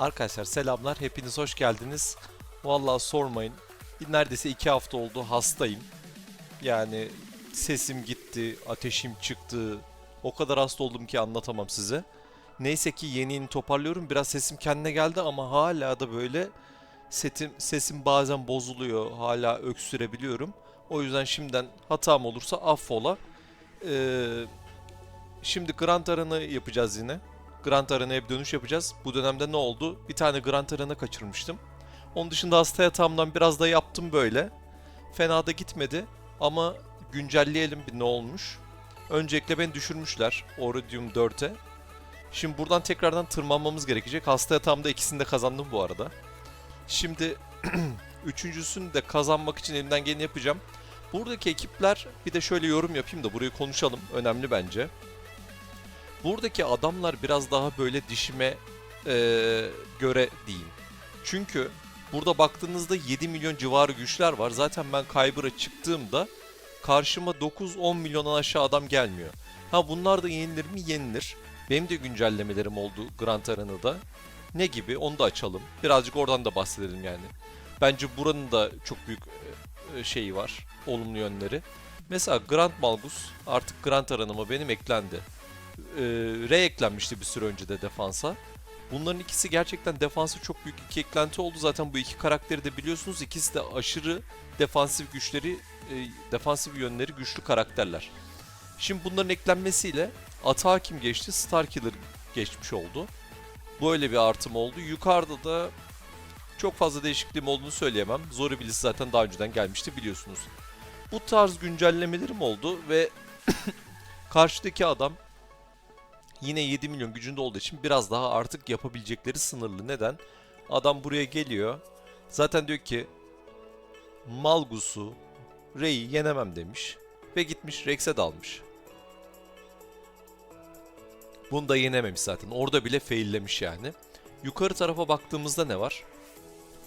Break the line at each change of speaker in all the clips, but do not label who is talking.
Arkadaşlar selamlar, hepiniz hoş geldiniz. Vallahi sormayın, neredeyse iki hafta oldu hastayım. Yani sesim gitti, ateşim çıktı. O kadar hasta oldum ki anlatamam size. Neyse ki yeni toparlıyorum. Biraz sesim kendine geldi ama hala da böyle setim, sesim bazen bozuluyor. Hala öksürebiliyorum. O yüzden şimdiden hatam olursa affola. Ee, şimdi Grand Arena'ı yapacağız yine. Grand Arena'ya bir dönüş yapacağız. Bu dönemde ne oldu? Bir tane Grand Arena kaçırmıştım. Onun dışında hasta yatağımdan biraz da yaptım böyle. Fena da gitmedi ama güncelleyelim bir ne olmuş. Öncelikle beni düşürmüşler Orodium 4'e. Şimdi buradan tekrardan tırmanmamız gerekecek. Hasta yatağımda ikisini de kazandım bu arada. Şimdi üçüncüsünü de kazanmak için elimden geleni yapacağım. Buradaki ekipler bir de şöyle yorum yapayım da burayı konuşalım. Önemli bence. Buradaki adamlar biraz daha böyle dişime eee, göre diyeyim. Çünkü burada baktığınızda 7 milyon civarı güçler var. Zaten ben Kyber'a çıktığımda karşıma 9-10 milyondan aşağı adam gelmiyor. Ha bunlar da yenilir mi? Yenilir. Benim de güncellemelerim oldu Grand Arena'da. Ne gibi? Onu da açalım. Birazcık oradan da bahsedelim yani. Bence buranın da çok büyük e, şeyi var. Olumlu yönleri. Mesela Grand Malgus artık Grand Arena'ma benim eklendi. Ee, re eklenmişti bir süre önce de defansa. Bunların ikisi gerçekten defansı çok büyük iki eklenti oldu. Zaten bu iki karakteri de biliyorsunuz. İkisi de aşırı defansif güçleri, e, defansif yönleri güçlü karakterler. Şimdi bunların eklenmesiyle Ata kim geçti? Starkiller geçmiş oldu. Böyle bir artım oldu. Yukarıda da çok fazla değişikliğim olduğunu söyleyemem. Zoribilis zaten daha önceden gelmişti biliyorsunuz. Bu tarz güncellemelerim oldu ve karşıdaki adam yine 7 milyon gücünde olduğu için biraz daha artık yapabilecekleri sınırlı. Neden? Adam buraya geliyor. Zaten diyor ki Malgus'u, Rey'i yenemem demiş. Ve gitmiş Rex'e dalmış. Bunu da yenememiş zaten. Orada bile faillemiş yani. Yukarı tarafa baktığımızda ne var?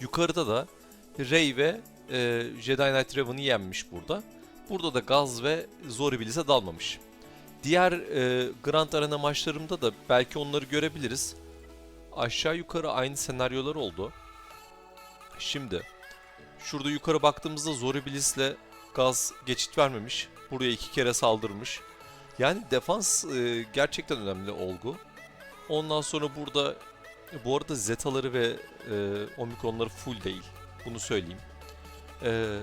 Yukarıda da Rey ve e, Jedi Knight Raven'ı yenmiş burada. Burada da Gaz ve Zoribilis'e dalmamış. Diğer e, Grand Arena maçlarımda da belki onları görebiliriz. Aşağı yukarı aynı senaryolar oldu. Şimdi şurada yukarı baktığımızda Zoribilis'le Gaz geçit vermemiş. Buraya iki kere saldırmış. Yani defans e, gerçekten önemli olgu. Ondan sonra burada bu arada Zetaları ve e, Omikronları full değil. Bunu söyleyeyim. E,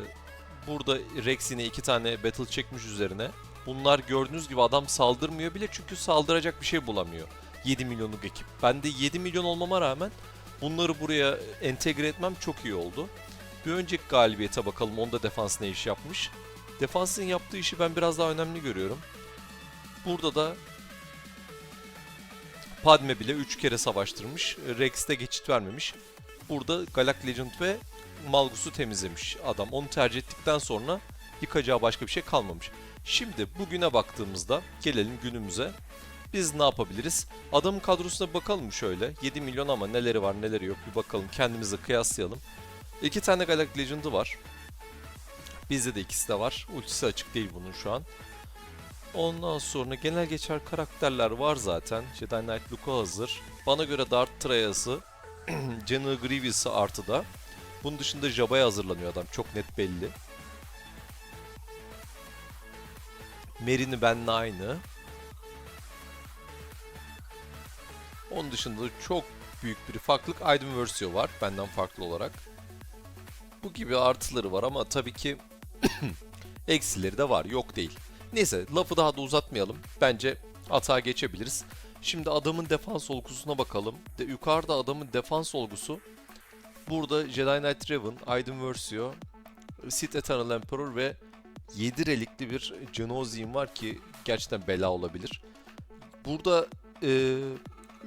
burada Rex yine iki tane battle çekmiş üzerine. Bunlar gördüğünüz gibi adam saldırmıyor bile çünkü saldıracak bir şey bulamıyor. 7 milyonluk ekip. Ben de 7 milyon olmama rağmen bunları buraya entegre etmem çok iyi oldu. Bir önceki galibiyete bakalım onda defans ne iş yapmış. Defansın yaptığı işi ben biraz daha önemli görüyorum. Burada da Padme bile 3 kere savaştırmış. Rex'te geçit vermemiş. Burada Galak Legend ve Malgus'u temizlemiş adam. Onu tercih ettikten sonra yıkacağı başka bir şey kalmamış. Şimdi bugüne baktığımızda gelelim günümüze. Biz ne yapabiliriz? Adamın kadrosuna bakalım şöyle. 7 milyon ama neleri var neleri yok bir bakalım. Kendimizi kıyaslayalım. İki tane Galak Legend'ı var. Bizde de ikisi de var. Ultisi açık değil bunun şu an. Ondan sonra genel geçer karakterler var zaten. Jedi Knight Luke'a hazır. Bana göre Darth Trayas'ı, General Grievous'ı artıda. Bunun dışında Jaba'ya hazırlanıyor adam. Çok net belli. Merrin'i benle aynı. Onun dışında da çok büyük bir farklılık Aydın Versio var benden farklı olarak. Bu gibi artıları var ama tabii ki eksileri de var yok değil. Neyse lafı daha da uzatmayalım. Bence atağa geçebiliriz. Şimdi adamın defans olgusuna bakalım. De, yukarıda adamın defans olgusu. Burada Jedi Knight Raven, Aydın Versio, Sith Eternal Emperor ve 7 relikli bir Genosium var ki gerçekten bela olabilir. Burada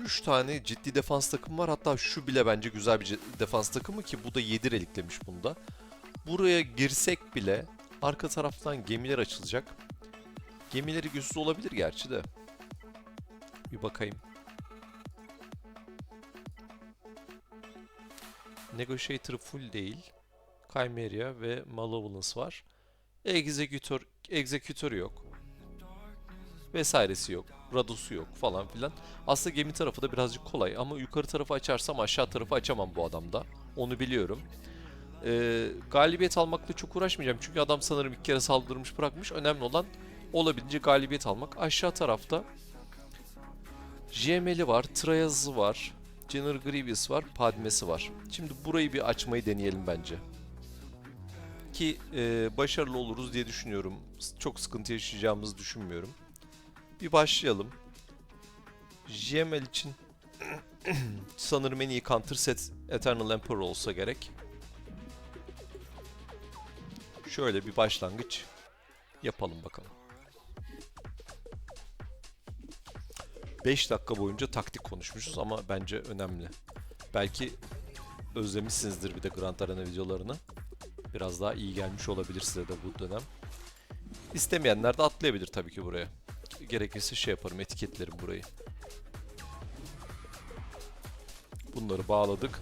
3 tane ciddi defans takımı var. Hatta şu bile bence güzel bir defans takımı ki bu da 7 reliklemiş bunda. Buraya girsek bile arka taraftan gemiler açılacak. Gemileri güçsüz olabilir gerçi de. Bir bakayım. Negotiator full değil. Chimera ve Malevolence var. Executor, Executor yok. Vesairesi yok. Radosu yok falan filan. Aslında gemi tarafı da birazcık kolay ama yukarı tarafı açarsam aşağı tarafı açamam bu adamda. Onu biliyorum. Ee, galibiyet almakla çok uğraşmayacağım. Çünkü adam sanırım iki kere saldırmış bırakmış. Önemli olan olabildiğince galibiyet almak. Aşağı tarafta JML'i var, Trayaz'ı var, Jenner Grievous var, Padme'si var. Şimdi burayı bir açmayı deneyelim bence. Ki e, başarılı oluruz diye düşünüyorum. Çok sıkıntı yaşayacağımızı düşünmüyorum. Bir başlayalım. JML için sanırım en iyi counter set Eternal Emperor olsa gerek. Şöyle bir başlangıç yapalım bakalım. 5 dakika boyunca taktik konuşmuşuz ama bence önemli. Belki özlemişsinizdir bir de Grand Arena videolarını. Biraz daha iyi gelmiş olabilir size de bu dönem. İstemeyenler de atlayabilir tabii ki buraya. Gerekirse şey yaparım, etiketlerim burayı. Bunları bağladık.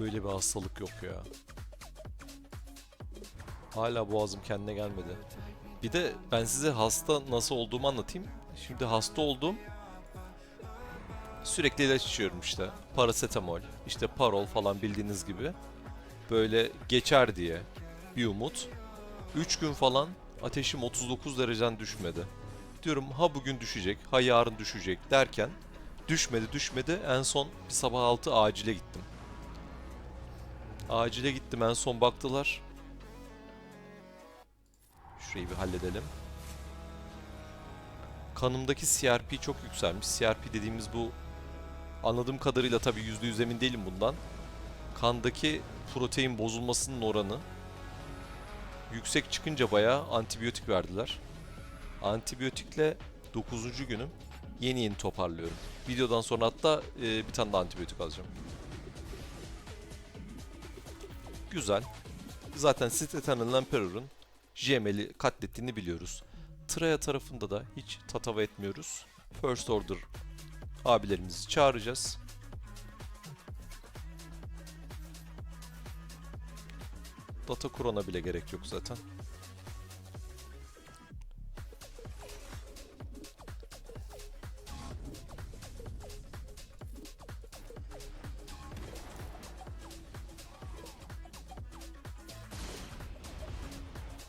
Böyle bir hastalık yok ya. Hala boğazım kendine gelmedi. Bir de ben size hasta nasıl olduğumu anlatayım. Şimdi hasta oldum. Sürekli ilaç içiyorum işte. Parasetamol, işte parol falan bildiğiniz gibi. Böyle geçer diye bir umut. 3 gün falan ateşim 39 dereceden düşmedi. Diyorum ha bugün düşecek, ha yarın düşecek derken düşmedi düşmedi. En son bir sabah 6 acile gittim. Acile gittim en son baktılar. Şurayı bir halledelim. Kanımdaki CRP çok yükselmiş. CRP dediğimiz bu anladığım kadarıyla tabii %100 emin değilim bundan. Kandaki protein bozulmasının oranı yüksek çıkınca bayağı antibiyotik verdiler. Antibiyotikle 9. günüm yeni yeni toparlıyorum. Videodan sonra hatta e, bir tane daha antibiyotik alacağım. Güzel. Zaten Sith Eternal Emperor'ın JML'i katlettiğini biliyoruz. Traya tarafında da hiç tatava etmiyoruz. First Order abilerimizi çağıracağız. Data kurana bile gerek yok zaten.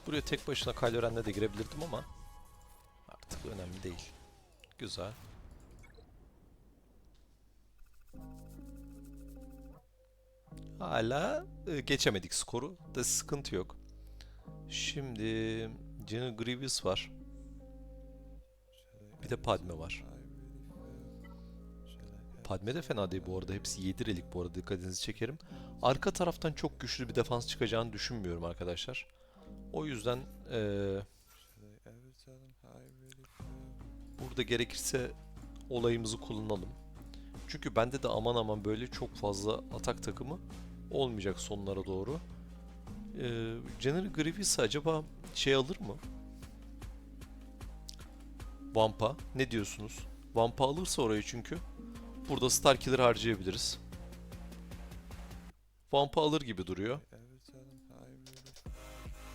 Buraya tek başına Kylo Ren'le de girebilirdim ama artık önemli değil. Güzel. Hala e, geçemedik skoru. Da sıkıntı yok. Şimdi Jenna Grievous var. Bir de Padme var. Padme de fena değil bu arada. Hepsi 7 relik bu arada dikkatinizi çekerim. Arka taraftan çok güçlü bir defans çıkacağını düşünmüyorum arkadaşlar. O yüzden eee, burada gerekirse olayımızı kullanalım. Çünkü bende de aman aman böyle çok fazla atak takımı olmayacak sonlara doğru. Eee General Grievous acaba şey alır mı? Vampa. Ne diyorsunuz? Vampa alırsa orayı çünkü. Burada Starkiller harcayabiliriz. Vampa alır gibi duruyor.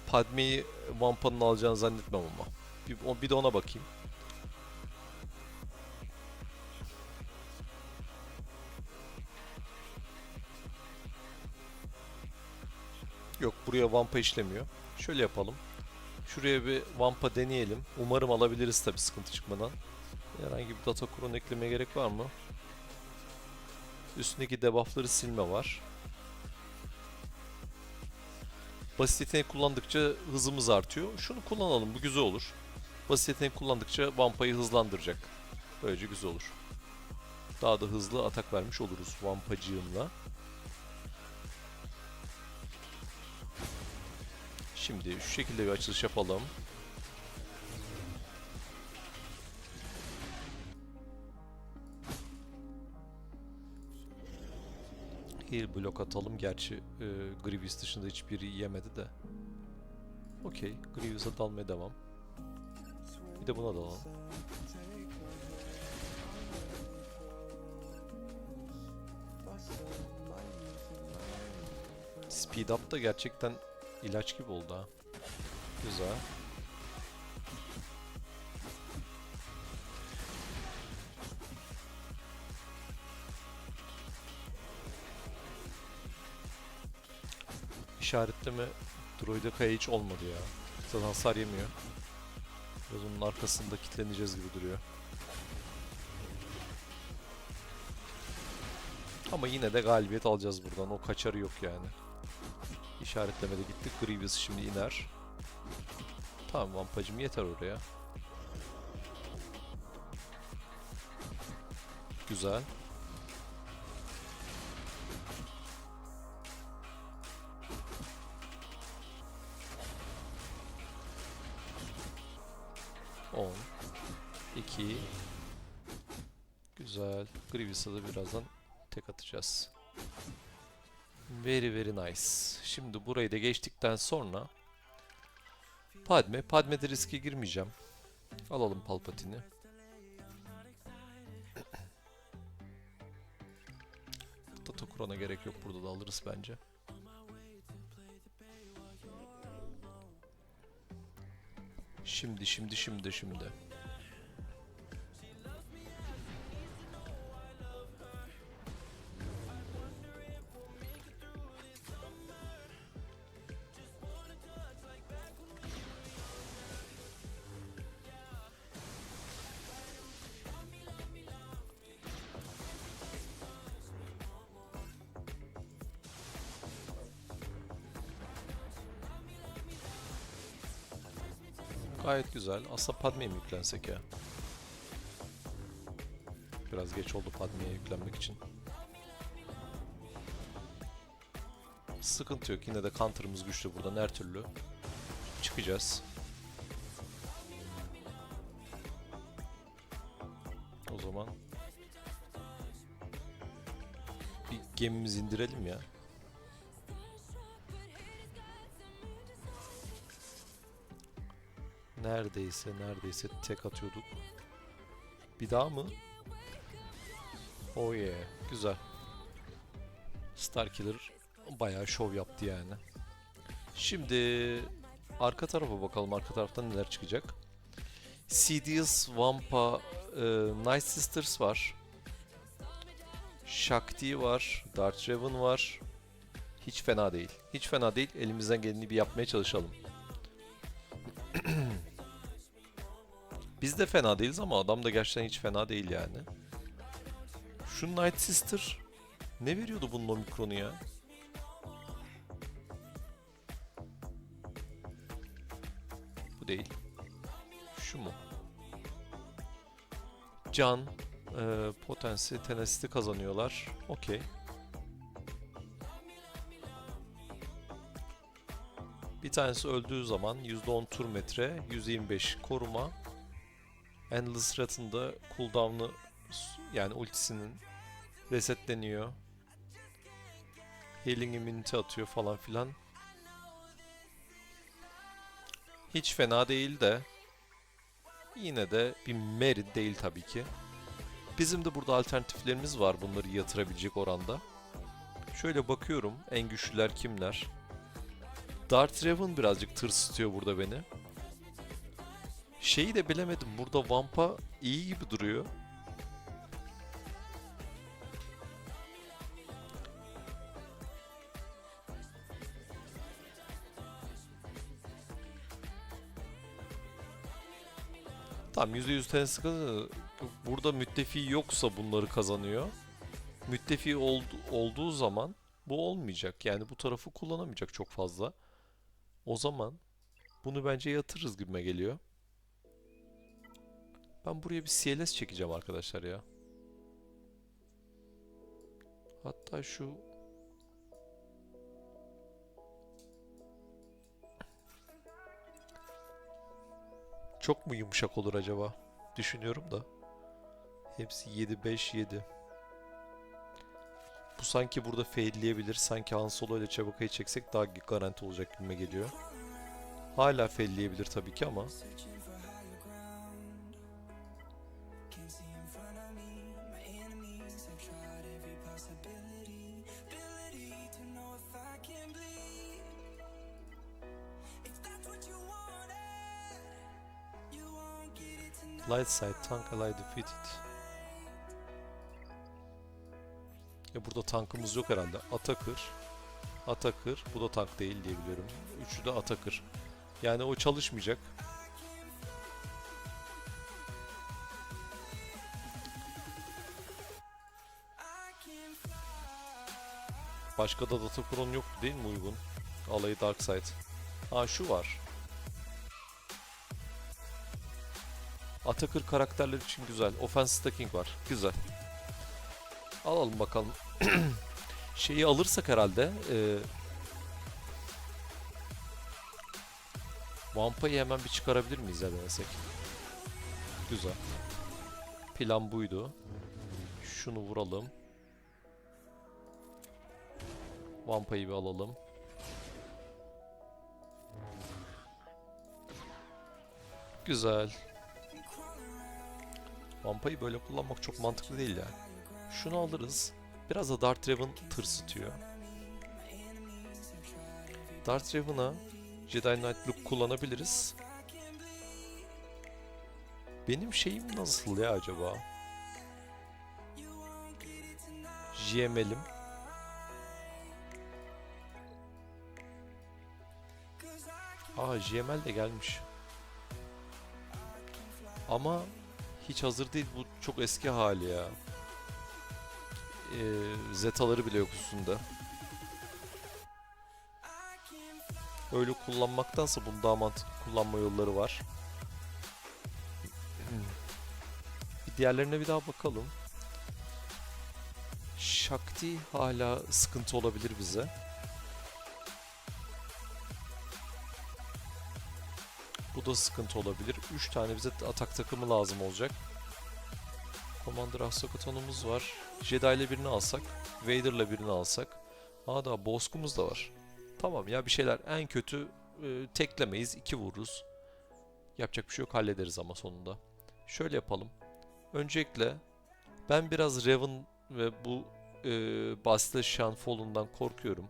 Padme'yi Vampa'nın alacağını zannetmem ama. Bir, bir de ona bakayım. Buraya Vampa işlemiyor. Şöyle yapalım. Şuraya bir Vampa deneyelim. Umarım alabiliriz tabi sıkıntı çıkmadan. Herhangi bir data kuron eklemeye gerek var mı? Üstündeki debuffları silme var. Basit yetenek kullandıkça hızımız artıyor. Şunu kullanalım bu güzel olur. Basit yetenek kullandıkça Vampa'yı hızlandıracak. Böylece güzel olur. Daha da hızlı atak vermiş oluruz Vampacığımla. Şimdi şu şekilde bir açılış yapalım. Heal blok atalım. Gerçi e, Grievous dışında hiçbiri yemedi de. Okey. Grievous'a dalmaya devam. Bir de buna dalalım. Speed up da gerçekten ilaç gibi oldu ha. Güzel. İşaretleme droide kaya hiç olmadı ya. Zaten hasar yemiyor. Biraz onun arkasında kilitleneceğiz gibi duruyor. Ama yine de galibiyet alacağız buradan. O kaçarı yok yani. İşaretlemede gittik. Grievous şimdi iner. Tamam vampacım yeter oraya. Güzel. On. iki. Güzel. Grievous'a da birazdan tek atacağız. Very very nice. Şimdi burayı da geçtikten sonra Padme. Padme'de riske girmeyeceğim. Alalım Palpatine'i. Tatakuran'a gerek yok. Burada da alırız bence. Şimdi şimdi şimdi şimdi. Gayet güzel. Aslında Padme'ye mi yüklensek ya? Biraz geç oldu Padme'ye yüklenmek için. Sıkıntı yok. Yine de counter'ımız güçlü buradan her türlü. Çıkacağız. O zaman bir gemimizi indirelim ya. Neredeyse neredeyse tek atıyorduk. Bir daha mı? Oh yeah. Güzel. Starkiller bayağı şov yaptı yani. Şimdi arka tarafa bakalım. Arka taraftan neler çıkacak. Sidious, Wampa, e, Night Sisters var. Shakti var. Darth Revan var. Hiç fena değil. Hiç fena değil. Elimizden geleni bir yapmaya çalışalım. De fena değiliz ama adam da gerçekten hiç fena değil yani. Şu Night Sister ne veriyordu bunun omikronu ya? Bu değil. Şu mu? Can, e, potensi, tenacity kazanıyorlar. Okey. Bir tanesi öldüğü zaman %10 tur metre, 125 koruma, Endless Rat'ın da cooldown'ı yani ultisinin resetleniyor. Healing immunity atıyor falan filan. Hiç fena değil de yine de bir merit değil tabii ki. Bizim de burada alternatiflerimiz var bunları yatırabilecek oranda. Şöyle bakıyorum en güçlüler kimler? Darth Revan birazcık tırsıtıyor burada beni. Şeyi de bilemedim. Burada Vampa iyi gibi duruyor. Tamam %100 tenisi kazanıyor. Burada müttefi yoksa bunları kazanıyor. Müttefi oldu, olduğu zaman bu olmayacak. Yani bu tarafı kullanamayacak çok fazla. O zaman bunu bence yatırırız gibime geliyor. Ben buraya bir CLS çekeceğim arkadaşlar ya. Hatta şu Çok mu yumuşak olur acaba? Düşünüyorum da. Hepsi 7 5 7. Bu sanki burada failleyebilir. Sanki Han Solo ile Chewbacca'yı çeksek daha garanti olacak gibime geliyor. Hala failleyebilir tabii ki ama Light side tank ally defeated. Ya burada tankımız yok herhalde. Atakır. Atakır. Bu da tank değil diye biliyorum. Üçü de Atakır. Yani o çalışmayacak. Başka da Datacron yok değil mi uygun? Alayı Darkseid. Ha şu var. Atakır karakterler için güzel. Offense stacking var. Güzel. Alalım bakalım. Şeyi alırsak herhalde e, Vampa'yı hemen bir çıkarabilir miyiz ya denesek? Güzel. Plan buydu. Şunu vuralım. Vampa'yı bir alalım. Güzel. Vampa'yı böyle kullanmak çok mantıklı değil ya. Şunu alırız. Biraz da Dart Raven tırsıtıyor. Dart Raven'a Jedi Knight Look kullanabiliriz. Benim şeyim nasıl ya acaba? JML'im. Aa JML de gelmiş. Ama hiç hazır değil. Bu çok eski hali ya. Ee, zetaları bile yok üstünde. Öyle kullanmaktansa bunun daha mantıklı kullanma yolları var. Bir diğerlerine bir daha bakalım. Shakti hala sıkıntı olabilir bize. Bu da sıkıntı olabilir. 3 tane bize atak takımı lazım olacak. Commander Ahsokaton'umuz var. Jedi ile birini alsak. Vader'la birini alsak. Aa da Boskumuz da var. Tamam ya bir şeyler en kötü e, teklemeyiz. 2 vururuz. Yapacak bir şey yok hallederiz ama sonunda. Şöyle yapalım. Öncelikle ben biraz Raven ve bu e, Bastille Shanfall'undan korkuyorum.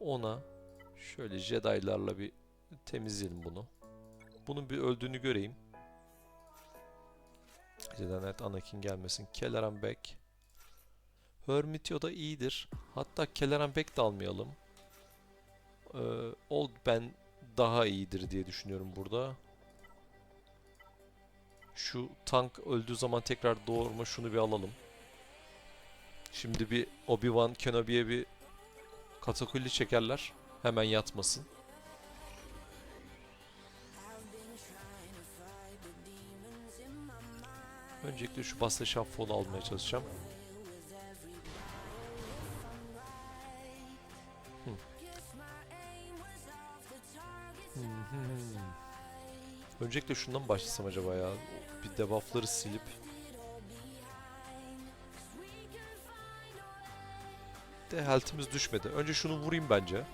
Ona şöyle Jedi'larla bir temizleyelim bunu. Bunun bir öldüğünü göreyim. Jedi Knight Anakin gelmesin. Kelleran Beck. Hermitio da iyidir. Hatta Kelleran Beck de almayalım. Ee, Old Ben daha iyidir diye düşünüyorum burada. Şu tank öldüğü zaman tekrar doğurma şunu bir alalım. Şimdi bir Obi-Wan Kenobi'ye bir katakulli çekerler. Hemen yatmasın. Öncelikle şu Basta Shuffle'u almaya çalışacağım. Hı hı. Öncelikle şundan başlasam acaba ya? Bir debuffları silip de health'imiz düşmedi. Önce şunu vurayım bence.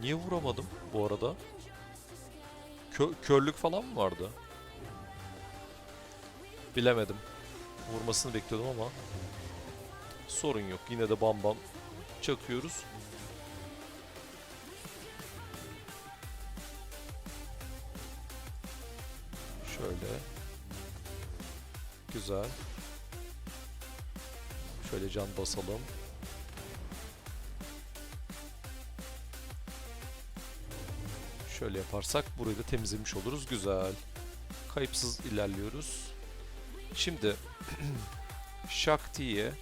Niye vuramadım bu arada? Kö- körlük falan mı vardı? Bilemedim. Vurmasını bekliyordum ama sorun yok. Yine de bam bam çakıyoruz. Şöyle. Güzel. Şöyle can basalım. Şöyle yaparsak burayı da temizlemiş oluruz. Güzel. Kayıpsız ilerliyoruz. Şimdi Shakti'ye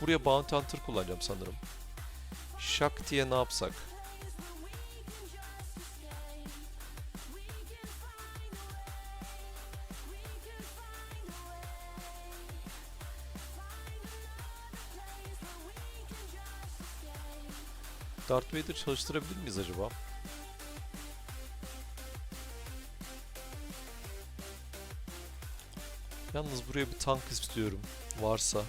buraya Bounty Hunter kullanacağım sanırım. Shakti'ye ne yapsak? Darth Vader çalıştırabilir miyiz acaba? Yalnız buraya bir tank istiyorum. Varsa.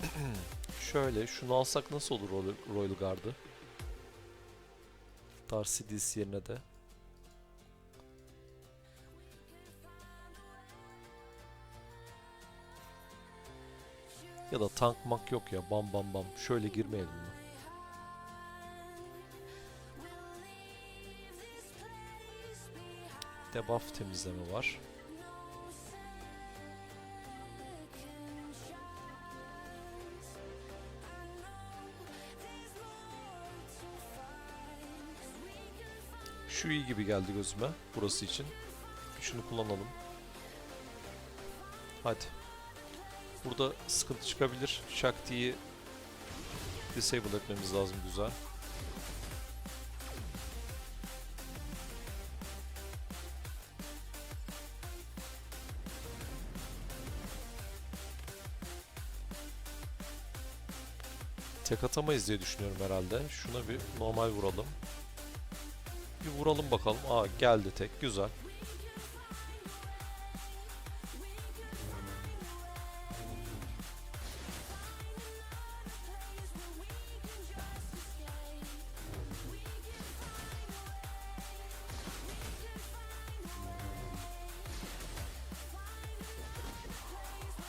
Şöyle şunu alsak nasıl olur Royal, Royal Guard'ı? Darth Sidious yerine de. Ya da tank mak yok ya bam bam bam. Şöyle girmeyelim mi? Debuff temizleme var. Şu iyi gibi geldi gözüme burası için. Şunu kullanalım. Hadi. Burada sıkıntı çıkabilir. Shakti'yi disable etmemiz lazım güzel. Tek atamayız diye düşünüyorum herhalde. Şuna bir normal vuralım. Bir vuralım bakalım. Aa geldi tek. Güzel.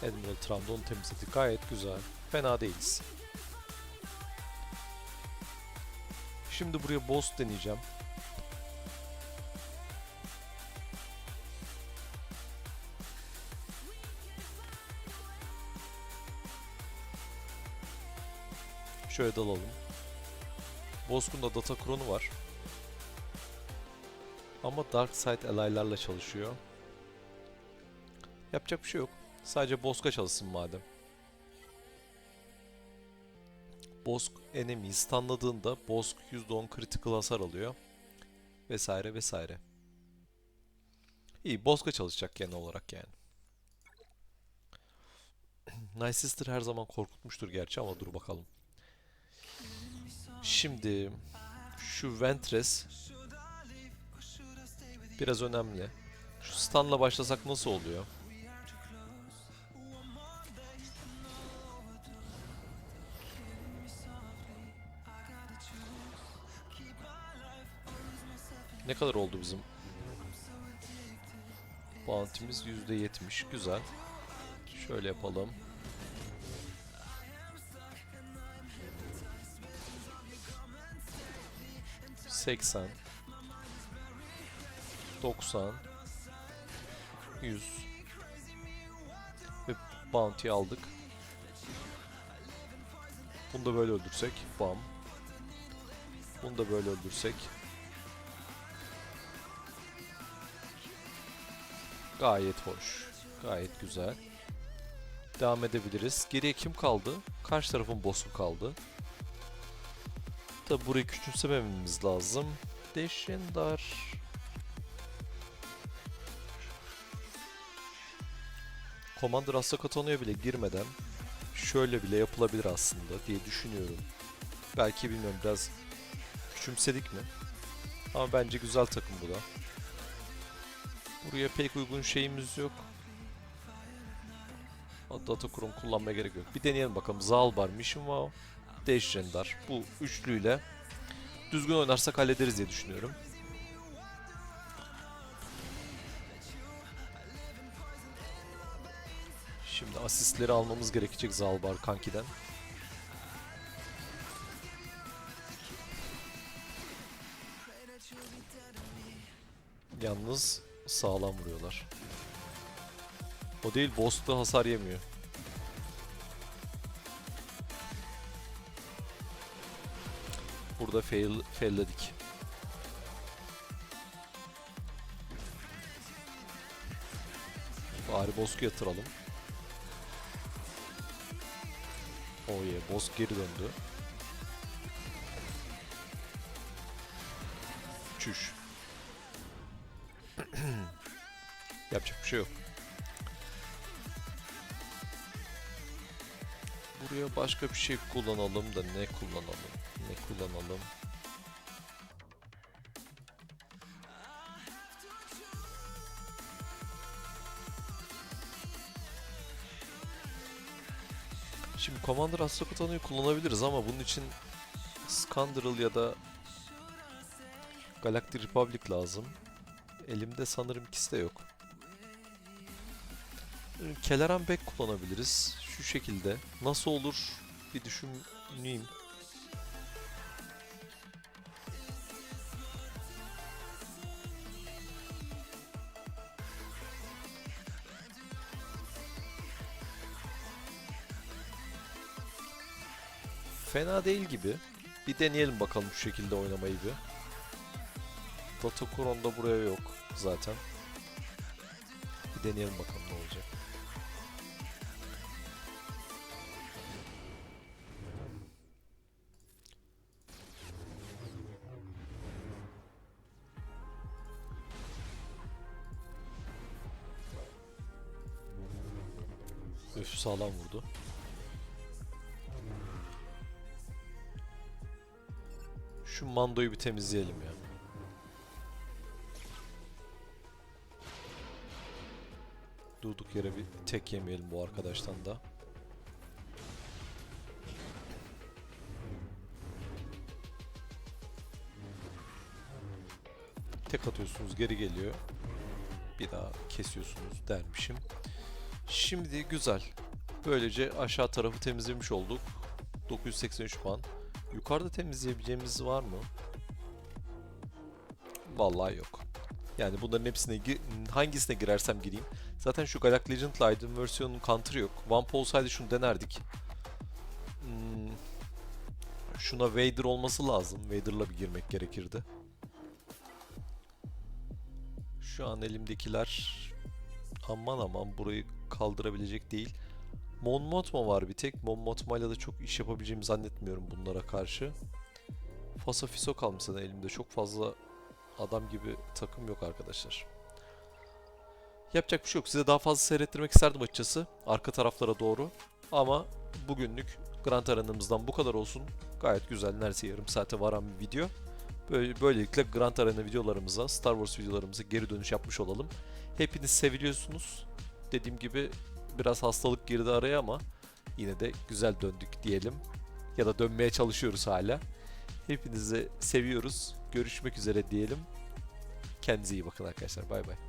Admiral Trump'da onu temizledik. Gayet güzel. Fena değiliz. Şimdi buraya boss deneyeceğim. Şöyle dalalım. Bozkır'da data kronu var. Ama Dark Side ally'larla çalışıyor. Yapacak bir şey yok. Sadece Bozk'a çalışsın madem. Bosk enemy'yi stunladığında Bosk %10 critical hasar alıyor. Vesaire vesaire. İyi Bosk'a çalışacak genel olarak yani. Night Sister her zaman korkutmuştur gerçi ama dur bakalım. Şimdi şu Ventress biraz önemli. Şu stunla başlasak nasıl oluyor? Ne kadar oldu bizim? Bounty'miz %70. Güzel. Şöyle yapalım. Seksen. Doksan. Yüz. Ve bounty aldık. Bunu da böyle öldürsek. Bam. Bunu da böyle öldürsek. Gayet hoş. Gayet güzel. Devam edebiliriz. Geriye kim kaldı? Karşı tarafın boss'u kaldı. Tabi burayı küçümsemememiz lazım. Deşindar. Commander Asakatonu'ya bile girmeden şöyle bile yapılabilir aslında diye düşünüyorum. Belki bilmiyorum biraz küçümsedik mi? Ama bence güzel takım bu da. Buraya pek uygun şeyimiz yok. Data kurum kullanmaya gerek yok. Bir deneyelim bakalım. Zalbar, Wow, Dash. Bu üçlüyle düzgün oynarsak hallederiz diye düşünüyorum. Şimdi asistleri almamız gerekecek Zalbar Kanki'den. Yalnız sağlam vuruyorlar. O değil, boss da hasar yemiyor. Burada fail, failledik. Bari boss'u yatıralım. Oh yeah, boss geri döndü. Çüş. Şey yok. Buraya başka bir şey kullanalım da ne kullanalım? Ne kullanalım? Şimdi Commander Astrokutan'ı kullanabiliriz ama bunun için Scandiral ya da Galactic Republic lazım. Elimde sanırım ikisi de yok. Keleran Bek kullanabiliriz. Şu şekilde. Nasıl olur bir düşüneyim. Fena değil gibi. Bir deneyelim bakalım şu şekilde oynamayı bir. Datakuron da buraya yok zaten. Bir deneyelim bakalım. Sağlam vurdu. Şu mandoyu bir temizleyelim ya. Durduk yere bir tek yemeyelim bu arkadaştan da. Tek atıyorsunuz geri geliyor. Bir daha kesiyorsunuz dermişim. Şimdi güzel. Böylece aşağı tarafı temizlemiş olduk. 983 puan. Yukarıda temizleyebileceğimiz var mı? Vallahi yok. Yani bunların hepsine gi- hangisine girersem gireyim. Zaten şu Galactic Legend Light'ın versiyonunun counter'ı yok. Vamp olsaydı şunu denerdik. Hmm, şuna Vader olması lazım. Vader'la bir girmek gerekirdi. Şu an elimdekiler aman aman burayı kaldırabilecek değil. Mon Mothma var bir tek. Mon Mothma'yla da çok iş yapabileceğimi zannetmiyorum bunlara karşı. Fasa Fiso kalmış zaten elimde. Çok fazla adam gibi takım yok arkadaşlar. Yapacak bir şey yok. Size daha fazla seyrettirmek isterdim açıkçası. Arka taraflara doğru. Ama bugünlük Grand Arena'mızdan bu kadar olsun. Gayet güzel. Neredeyse yarım saate varan bir video. Böyle, böylelikle Grand Arena videolarımıza, Star Wars videolarımıza geri dönüş yapmış olalım. Hepiniz seviliyorsunuz. Dediğim gibi biraz hastalık girdi araya ama yine de güzel döndük diyelim. Ya da dönmeye çalışıyoruz hala. Hepinizi seviyoruz. Görüşmek üzere diyelim. Kendinize iyi bakın arkadaşlar. Bay bay.